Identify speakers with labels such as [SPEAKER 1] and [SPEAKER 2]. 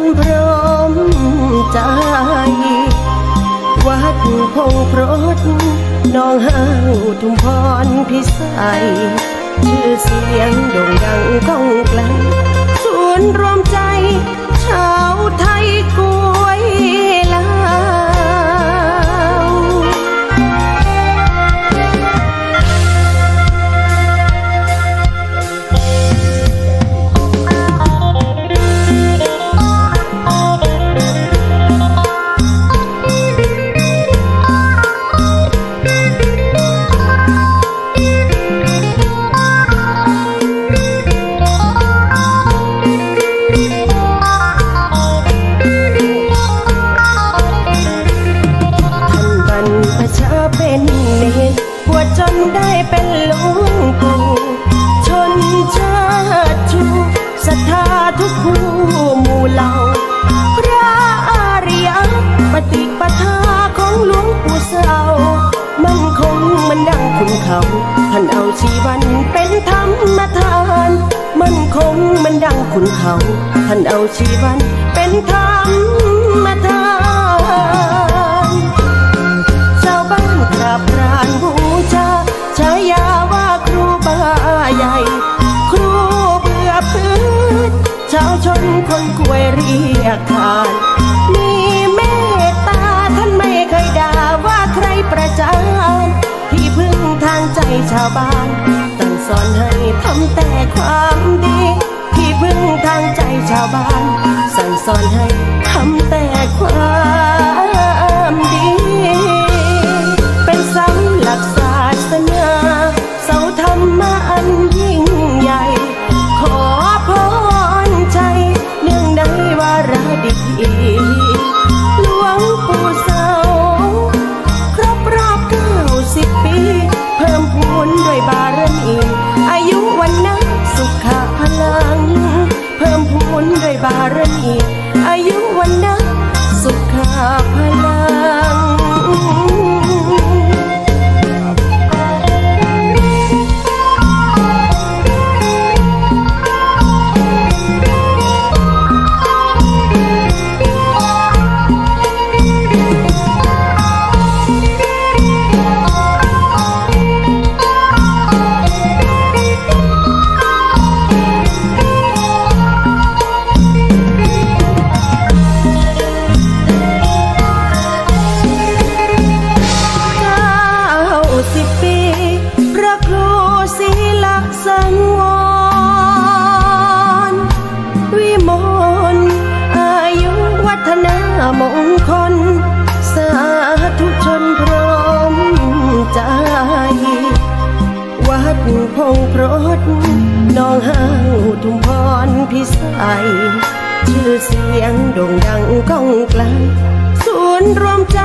[SPEAKER 1] นพร้อมใจ วัดพงพรดน้องห้าวทุมพรพิสัยชื่อเสียงโด่งดังก้องไกล นดังคุณเขาท่านเอาชีวันเป็นธรรมทาน มันคงมันดังคุณเขาท่านเอาชีวันเป็นธรรมทานชาวบ้านกราบกรานบูชาฉายาว่าครูบาใหญ่ ครูเบื่อพื้นชาวชนคนกวยเรียกขานมีเมตตาท่านไม่เคยด่าว่าใครประจาน ชาวบ้านตั้งสอนให้ทำแต่ความดี ที่พึ่งทางใจชาวบ้าน สั่งสอนให้ทำแต่ความดี เป็นเสาหลักศาสนาเสาธรรมะอันยิ่งใหญ่ ขอพรชัยเนื่องในวาระดีหลวงปู่ บารมี พงโพรดน้องห้าวทุ่มพรพิสัยชื่อเสียงโด่งดังก้องไกลศูนย์รวมใจ